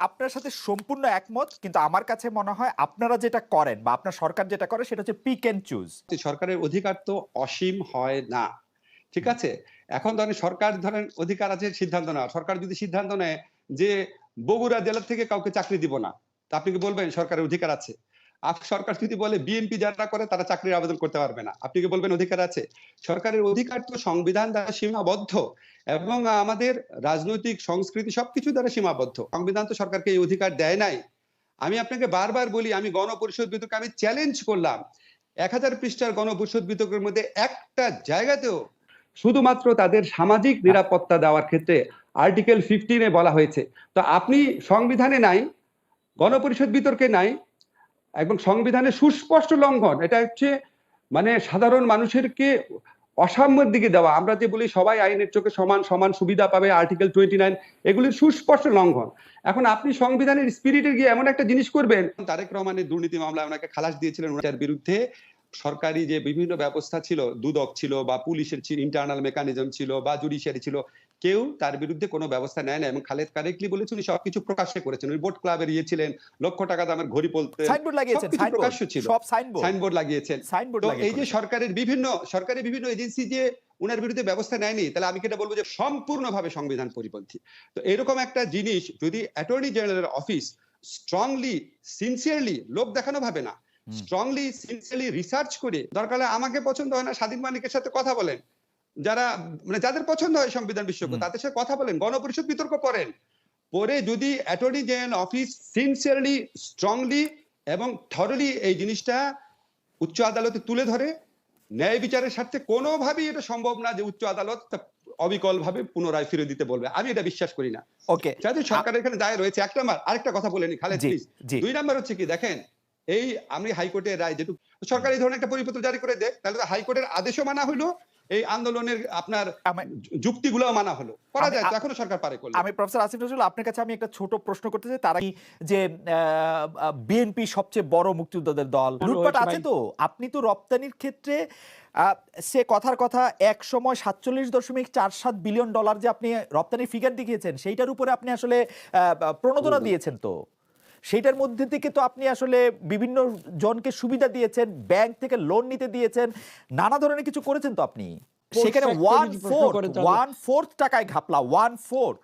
আপনার সাথে সম্পূর্ণ একমত কিন্তু আমার কাছে মনে হয় আপনারা যেটা করেন বা আপনার সরকার যেটা করে সেটা হচ্ছে পিক এন্ড চুজ সরকারের অধিকার তো অসীম হয় না ঠিক আছে? এখন ধরেন সরকার ধরেন অধিকার আছে সিদ্ধান্ত নেওয়া সরকার যদি সিদ্ধান্ত নেয় যে বগুড়া জেলা থেকে কাউকে চাকরি দিব না তা আপনি কি বলবেন সরকারের অধিকার আছে? সরকার যদি বলে বিএনপি যারা করে তারা চাকরির আবেদন করতে পারবে না। আপনি কি বলবেন অধিকার আছে? সরকারের অধিকার তো সংবিধান দ্বারা সীমাবদ্ধ এবং আমাদের রাজনৈতিক সংস্কৃতি সবকিছু দ্বারা সীমাবদ্ধ। সংবিধান তো সরকারকে এই অধিকার দেয় নাই। আমি আপনাকে বারবার বলি, আমি গণপরিষদ বিতর্কে আমি চ্যালেঞ্জ করলাম। এক হাজার পৃষ্ঠার গণপরিষদ বিতর্কের মধ্যে একটা জায়গাতেও শুধুমাত্র তাদের সামাজিক নিরাপত্তা দেওয়ার ক্ষেত্রে আর্টিকেল ফিফটিনে বলা হয়েছে। তো আপনি সংবিধানে নাই, গণপরিষদ বিতর্কে নাই এবং সংবিধানের সুস্পষ্ট লঙ্ঘন। এটা হচ্ছে মানে সাধারণ মানুষেরকে অসাম্যের দিকে দেওয়া। আমরা যে বলি সবাই আইনের চোখে সমান সমান সুবিধা পাবে আর্টিকেল টোয়েন্টি নাইন এগুলির সুস্পষ্ট লঙ্ঘন। এখন আপনি সংবিধানের স্পিরিটে গিয়ে এমন একটা জিনিস করবেন। তারেক রহমানের দুর্নীতি মামলায় ওনাকে খালাস দিয়েছিলেন ওনার বিরুদ্ধে। সরকারি যে বিভিন্ন ব্যবস্থা ছিল দুদক ছিল বা পুলিশের ইন্টারনাল মেকানিজম ছিল বা জুডিশিয়ারি ছিল কেউ তার বিরুদ্ধে কোনো ব্যবস্থা নেয় না এবং খালেদ কারেকলি বলেছেন উনি সবকিছু প্রকাশ্যে করেছেন। উনি বোট ক্লাবের ইয়ে ছিলেন লক্ষ টাকা দামের ঘড়ি বলতে সাইনবোর্ড লাগিয়েছেন প্রকাশ্য ছিল। সাইনবোর্ড। লাগিয়েছেন। সাইনবোর্ড তো এই যে সরকারের বিভিন্ন সরকারি বিভিন্ন এজেন্সি যে উনার বিরুদ্ধে ব্যবস্থা নেয়নি তাহলে আমি কেটা বলব যে সম্পূর্ণভাবে সংবিধান পরিপন্থী। তো এরকম একটা জিনিস যদি অ্যাটর্নি জেনারেলের অফিস স্ট্রংলি সিনসিয়ারলি লোক দেখানো ভাবে না। স্ট্রংলি সিনসিয়ারলি রিসার্চ করে। দরকার আমাকে পছন্দ হয় না স্বাধীন মালিকের সাথে কথা বলেন। যারা মানে যাদের পছন্দ হয় সংবিধান বিশেষজ্ঞ তাদের সাথে কথা বলেন গণপরিষদ বিতর্ক করেন। পরে যদি attorney general office sincerely strongly এবং থরলি এই জিনিসটা উচ্চ আদালতে তুলে ধরে ন্যায় বিচারের স্বার্থে কোনোভাবেই এটা সম্ভব না যে উচ্চ আদালত অবিকল ভাবে পুনরায় ফিরে দিতে বলবে। আমি এটা বিশ্বাস করি না। ওকে সরকারের এখানে দায় রয়েছে এক নাম্বার আরেকটা কথা বলেনি খালেদ প্লিজ দুই নাম্বার হচ্ছে কি দেখেন এই আমি হাইকোর্টের রায় যেটুকু সরকার এই ধরনের একটা পরিপত্র জারি করে দেয় তাহলে তো হাইকোর্টের আদেশও মানা হলো এই আন্দোলনের আপনার যুক্তিগুলো মানা হলো। করা যায় এখনও সরকার পারে করলে। আমি প্রফেসর আসিফ নজরুল আপনার কাছে আমি একটা ছোট প্রশ্ন করতে চাই তারা কি যে বিএনপি সবচেয়ে বড় মুক্তিযোদ্ধাদের দল? লুটপাট আছে তো? আপনি তো রপ্তানির ক্ষেত্রে আহ, সে কথার কথা এক সময় সাতচল্লিশ দশমিক চার সাত বিলিয়ন ডলার যে আপনি রপ্তানির ফিগার দেখিয়েছেন সেইটার উপরে আপনি আসলে আহ, প্রণোদনা দিয়েছেন তো? সেইটার মধ্যে থেকে তো আপনি আসলে বিভিন্ন জনকে সুবিধা দিয়েছেন ব্যাংক থেকে লোন নিতে দিয়েছেন নানা ধরনের কিছু করেছেন তো আপনি? সেখানে one four fourth one fourth টাকায় ঘাপলা ওয়ান ফোর্থ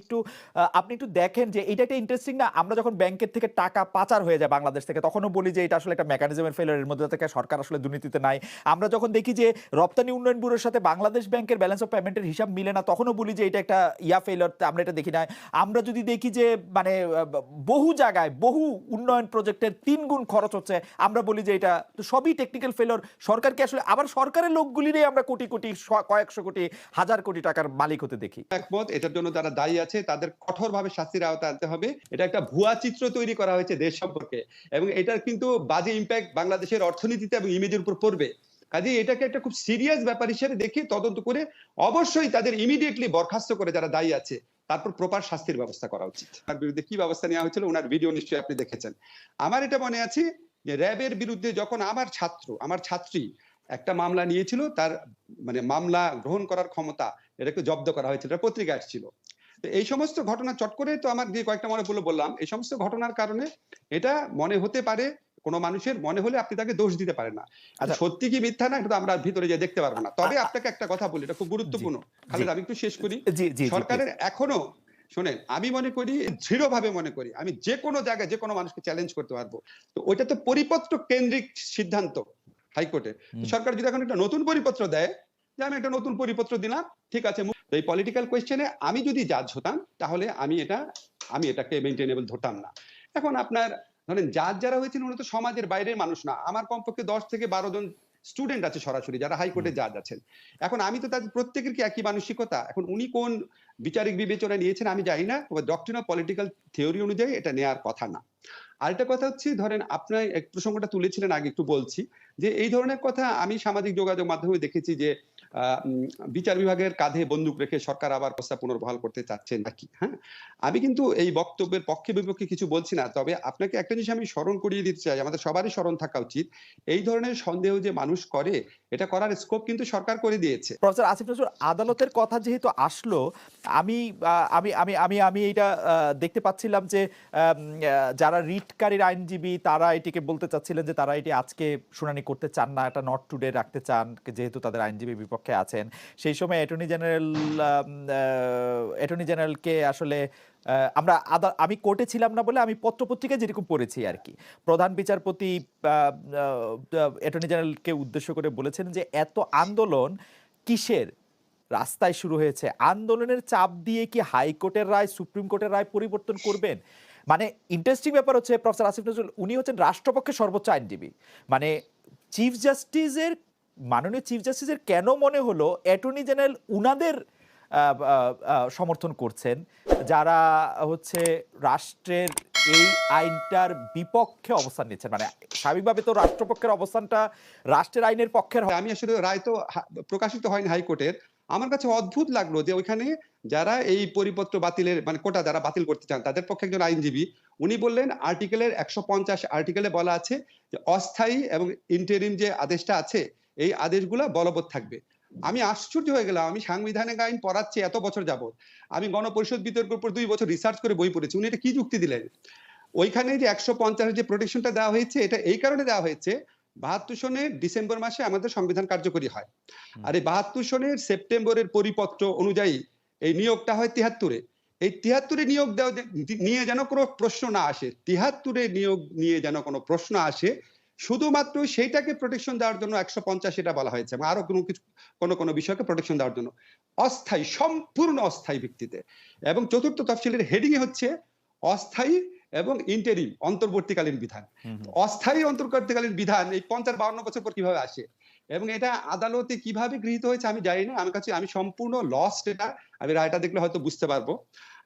একটু আপনি একটু দেখেন যে এটা একটা ইন্টারেস্টিং না, আমরা যখন ব্যাংকের থেকে টাকা পাচার হয়ে যায় বাংলাদেশ থেকে, তখনও বলি যে এটা আসলে একটা মেকানিজমের ফেলার এর মধ্যে থেকে সরকার আসলে দুর্নীতিতে নাই। আমরা যখন দেখি যে রপ্তানি উন্নয়ন ব্যুরোর সাথে বাংলাদেশ ব্যাংকের ব্যালেন্স অফ পেমেন্টের হিসাব মিলে না, তখনও বলি যে এটা একটা ইয়া ফেলার আমরা এটা দেখি না আমরা যদি দেখি যে মানে বহু জায়গায় বহু উন্নয়ন প্রজেক্টের তিন গুণ খরচ হচ্ছে, আমরা বলি যে এটা তো সবই টেকনিক্যাল ফেলার সরকারকে আসলে, আবার সরকারের লোকগুলিরই আমরা কোটি কোটি কয়েকশো কোটি, হাজার কোটি টাকার মালিক হতে দেখি। একমত, এটার জন্য যারা দায়ী আছে, তাদের কঠোরভাবে শাস্তির আওতায় আনতে হবে। এটা একটা ভুয়া চিত্র তৈরি করা হয়েছে দেশ সম্পর্কে এবং এটার কিন্তু বাজে ইম্প্যাক্ট বাংলাদেশের অর্থনীতিতে এবং ইমেজের উপর পড়বে। কাজে এটাকে একটা খুব সিরিয়াস ব্যাপার হিসেবে দেখে তদন্ত করে অবশ্যই তাদের ইমিডিয়েটলি বরখাস্ত করে যারা দায়ী আছে, তারপর প্রপার শাস্তির ব্যবস্থা করা উচিত। তার বিরুদ্ধে কি ব্যবস্থা নেওয়া হয়েছিল ওনার ভিডিও নিশ্চয়ই আপনি দেখেছেন। আমার এটা মনে আছে যে র্যাবের বিরুদ্ধে যখন আমার ছাত্র, আমার ছাত্রী একটা মামলা নিয়েছিল, তার মানে মামলা গ্রহণ করার ক্ষমতা এটাকে জব্দ করা হয়েছিল পত্রিকা আসছিল। এই সমস্ত ঘটনা চট করে তো আমার যে কয়েকটা মনে পড়ল বললাম। এই সমস্ত ঘটনার কারণে এটা মনে হতে পারে কোনো মানুষের মনে হলে আপনি তাকে দোষ দিতে পারেন না। আচ্ছা। সত্যি কি মিথ্যা না এটা তো আমরা ভিতরে যে দেখতে পারব না। তবে আপনাকে একটা কথা বলি এটা খুব গুরুত্বপূর্ণ। খালেদ আমি একটু শেষ করি। সরকারের এখনও শোনেন আমি মনে করি দৃঢ়ভাবে মনে করি আমি যে কোনো জায়গায় যে কোনো মানুষকে চ্যালেঞ্জ করতে পারব। তো ওইটা তো পরিপত্র কেন্দ্রিক সিদ্ধান্ত হাইকোর্টে। সরকার যদি এখন একটা নতুন পরিপত্র দেয় যে আমি একটা নতুন পরিপত্র দিলাম ঠিক আছে তো এই পলিটিক্যাল কোয়েশ্চেনে আমি যদি জাজ হতাম তাহলে আমি এটা আমি এটাকে মেনটেনেবল ধরতাম না। এখন আপনার ধরেন জাজ যারা হয়েছেন উনি তো সমাজের বাইরের মানুষ না। আমার কমপক্ষে দশ থেকে বারো জন স্টুডেন্ট আছে সরাসরি যারা হাইকোর্টে জাজ আছেন। এখন আমি তো তাদের প্রত্যেকের কি একই মানসিকতা? এখন উনি কোন বিচারিক বিবেচনা নিয়েছেন আমি জানি না তবে ডক্টরিন অফ পলিটিক্যাল থিওরি অনুযায়ী এটা নেওয়ার কথা না। আরেকটা কথা হচ্ছে ধরেন আপনার এক প্রসঙ্গটা তুলেছিলেন আগে একটু বলছি যে এই ধরনের কথা আমি সামাজিক যোগাযোগ মাধ্যমে দেখেছি যে বিচার বিভাগের কাঁধে বন্দুক রেখে সরকার আবার প্রস্তাব পুনর্বহাল করতে চাচ্ছে নাকি হ্যাঁ? আমি কিন্তু এই বক্তব্যের পক্ষে বিপক্ষে কিছু বলছি না, তবে আপনাকে একটা জিনিস আমি স্মরণ করিয়ে দিতে চাই, আমাদের সবারই স্মরণ থাকা উচিত। এই ধরনের সন্দেহ যে মানুষ করে, এটা করার স্কোপ কিন্তু সরকার করে দিয়েছে। প্রফেসর আসিফ নজরুল, আদালতের কথা যেহেতু আসলো, আমি আমি আমি আমি আমি এটা দেখতে পাচ্ছিলাম যে যারা রিটকারীর আইনজীবী, তারা এটিকে বলতে চাচ্ছিলেন যে তারা এটি আজকে শুনানি করতে চান না, এটা নট টুডে রাখতে চান, যেহেতু তাদের আইনজীবী বিপক্ষে আছেন। সেই সময় অ্যাটর্নি জেনারেল অ্যাটর্নি জেনারেলকে আসলে আমরা আদা- আমি কোর্টে ছিলাম না বলে আমি পত্রপত্রিকায় যেরকম পড়েছি আর কি। প্রধান বিচারপতি অ্যাটর্নি জেনারেলকে উদ্দেশ্য করে বলেছেন যে এত আন্দোলন কিসের? রাস্তায় শুরু হয়েছে। আন্দোলনের চাপ দিয়ে কি হাইকোর্টের রায়, সুপ্রিম কোর্টের রায় পরিবর্তন করবেন? মানে ইন্টারেস্টিং ব্যাপার হচ্ছে, প্রফেসর আসিফ নজরুল, উনি হচ্ছেন রাষ্ট্রপক্ষের সর্বোচ্চ আইনজীবী। মানে চিফ জাস্টিসের মাননীয় চিফ জাস্টিসের কেন মনে হলো অ্যাটর্নি জেনারেল উনাদের সমর্থন করছেন? যারা হচ্ছে রাষ্ট্রের এই আইনটার বিপক্ষে অবস্থান নিচ্ছেন। মানে স্বাভাবিকভাবে তো রাষ্ট্রপক্ষের অবস্থানটা রাষ্ট্রের আইনের পক্ষের আমি আসলে রায় তো প্রকাশিত হয়নি হাইকোর্টের। আমার কাছে অদ্ভুত লাগল যে ওইখানে যারা এই পরিপত্র বাতিলের মানে কোটা যারা বাতিল করতে চান, তাদের পক্ষে একজন আইনজীবী, উনি বললেন আর্টিকেলের একশো পঞ্চাশ আর্টিকেলে বলা আছে যে অস্থায়ী এবং ইন্টারিম যে আদেশটা আছে এই আদেশগুলা বলবৎ থাকবে। আমি আশ্চর্য হয়ে গেলাম আমি সাংবিধানিক আইন পড়াচ্ছি এত বছর যাবত আমি গণপরিষদ বিতর্কের উপর দুই বছর রিসার্চ করে বই পড়েছি উনি এটা কি যুক্তি দিলেন? ওইখানে যে একশো পঞ্চাশ যে প্রোটেকশনটা দেওয়া হয়েছে এটা এই কারণে দেওয়া হয়েছে বাহাত্তর সনের ডিসেম্বর মাসে আমাদের সংবিধান কার্যকরী হয়। আর এই বাহাত্তর সনের সেপ্টেম্বরের পরিপত্র অনুযায়ী এই নিয়োগটা হয় তিহাত্তরে এই তিহাত্তরে নিয়োগ দেওয়া নিয়ে যেন কোনো প্রশ্ন না আসে তিহাত্তরে নিয়োগ নিয়ে যেন কোনো প্রশ্ন আসে শুধুমাত্র সেইটাকে প্রোটেকশন দেওয়ার জন্য একশো পঞ্চাশ এটা বলা হয়েছে এবং আরও কোনো কিছু কোনো কোনো বিষয়কে প্রোটেকশন দেওয়ার জন্য। অস্থায়ী সম্পূর্ণ অস্থায়ী ভিত্তিতে। এবং চতুর্থ তফসিলের হেডিং হচ্ছে অস্থায়ী এবং ইন্টারিম অন্তর্বর্তীকালীন বিধান। অস্থায়ী অন্তর্বর্তীকালীন বিধান এই পঞ্চাশ বাউন্ন বছর পর কীভাবে আসে? এবং এটা আদালতে কীভাবে গৃহীত হয়েছে আমি জানি না। আমি কাছে আমি সম্পূর্ণ লস্ট এটা। আমি রায়টা দেখলে হয়তো বুঝতে পারব।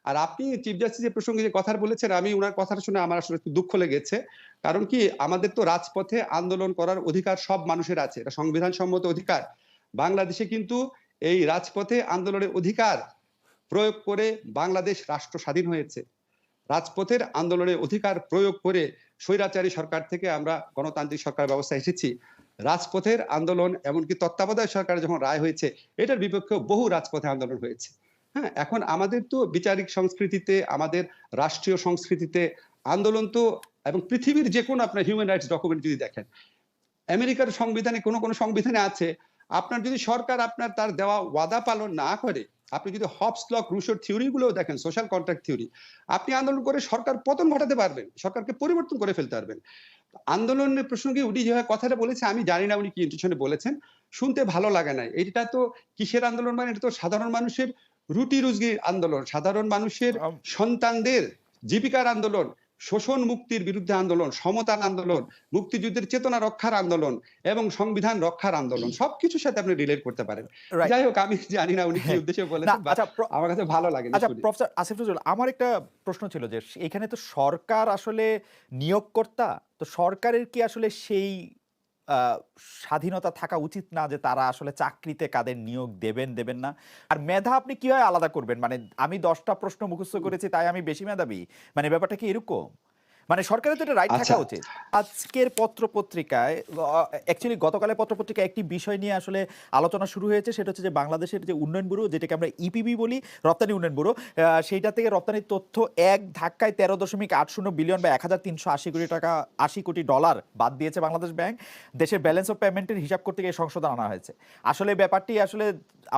আর আপনি চিফ জাস্টিসের প্রসঙ্গে যে কথা বলেছেন, আমি ওনার কথাটা শুনে আমার আসলে একটু দুঃখ লেগেছে। কারণ কি, আমাদের তো রাজপথে আন্দোলন করার অধিকার সব মানুষের আছে। এটা সংবিধান সম্মত অধিকার। বাংলাদেশে কিন্তু এই রাজপথে আন্দোলনের অধিকার প্রয়োগ করে বাংলাদেশ রাষ্ট্র স্বাধীন হয়েছে। রাজপথের আন্দোলনের অধিকার প্রয়োগ করে স্বৈরাচারী সরকার থেকে আমরা গণতান্ত্রিক সরকার ব্যবস্থা এসেছি। রাজপথের আন্দোলন, এমনকি তত্ত্বাবধায়ক সরকারের যখন রায় হয়েছে, এটার বিপক্ষে বহু রাজপথে আন্দোলন হয়েছে। হ্যাঁ এখন আমাদের তো বিচারিক সংস্কৃতিতে, আমাদের রাষ্ট্রীয় সংস্কৃতিতে আন্দোলন তো এবং পৃথিবীর যে কোনো আপনার হিউম্যান রাইটস ডকুমেন্ট যদি দেখেন, আমেরিকার সংবিধানে কোনো কোনো সংবিধানে আছে, আপনার যদি সরকার আপনার তার দেওয়া ওয়াদা পালন না করে, আপনি যদি হবস লক রুশোর থিওরিগুলোও দেখেন সোশ্যাল কন্ট্রাক্ট থিওরি আপনি আন্দোলন করে সরকার পতন ঘটাতে পারবেন, সরকারকে পরিবর্তন করে ফেলতে পারবেন। আন্দোলনের প্রসঙ্গে উনি যেভাবে কথাটা বলেছে, আমি জানি না উনি কি ইন্টেনশনে বলেছেন, শুনতে ভালো লাগে না এটা তো কিসের আন্দোলন মানে? এটা তো সাধারণ মানুষের রুটি রুজগির আন্দোলন সাধারণ মানুষের সন্তানদের জীবিকার আন্দোলন শোষণ মুক্তির বিরুদ্ধে আন্দোলন সমতার আন্দোলন মুক্তিযুদ্ধের চেতনা রক্ষার আন্দোলন এবং সংবিধান রক্ষার আন্দোলন সবকিছুর সাথে আপনি রিলেট করতে পারেন। যাই হোক আমি জানি না উনি কি হ্যাঁ। উদ্দেশ্যে বলেছেন আচ্ছা আমার কাছে ভালো লাগে আচ্ছা প্রফেসর আসিফ নজরুল আমার একটা প্রশ্ন ছিল যে এখানে তো সরকার আসলে নিয়োগকর্তা তো সরকারের কি আসলে সেই স্বাধীনতা থাকা উচিত না যে তারা আসলে চাকরিতে কাদের নিয়োগ দেবেন দেবেন না। আর মেধা আপনি কীভাবে আলাদা করবেন? মানে আমি দশটা প্রশ্ন মুখস্থ করেছি তাই আমি বেশি মেধাবী? মানে ব্যাপারটা কি এরকম? মানে সরকারের তো এটা রাইট থাকা আচ্ছা। উচিত। আজকের পত্র পত্রিকায় অ্যাকচুয়ালি গতকালের পত্র পত্রিকায় একটি বিষয় নিয়ে আসলে আলোচনা শুরু হয়েছে সেটা হচ্ছে যে বাংলাদেশের যে উন্নয়ন ব্যুরো যেটাকে আমরা ইপিবি বলি রপ্তানি উন্নয়ন ব্যুরো সেইটা থেকে রপ্তানির তথ্য এক ধাক্কায় তেরো দশমিক আট শূন্য বিলিয়ন বা এক হাজার তিনশো আশি কোটি টাকা আশি কোটি ডলার বাদ দিয়েছে বাংলাদেশ ব্যাংক। দেশের ব্যালেন্স অফ পেমেন্টের হিসাব করতে গিয়ে সংশোধন আনা হয়েছে। আসলে ব্যাপারটি আসলে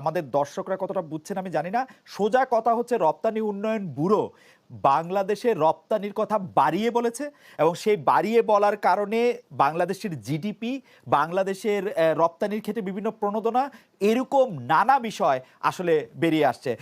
আমাদের দর্শকরা কতটা বুঝছেন আমি জানি না। সোজা কথা হচ্ছে রপ্তানি উন্নয়ন ব্যুরো। বাংলাদেশের রপ্তানির কথা বাড়িয়ে বলেছে এবং সেই বাড়িয়ে বলার কারণে বাংলাদেশের জিডিপি, বাংলাদেশের রপ্তানির ক্ষেত্রে বিভিন্ন প্রণোদনা, এরকম নানা বিষয় আসলে বেরিয়ে আসছে।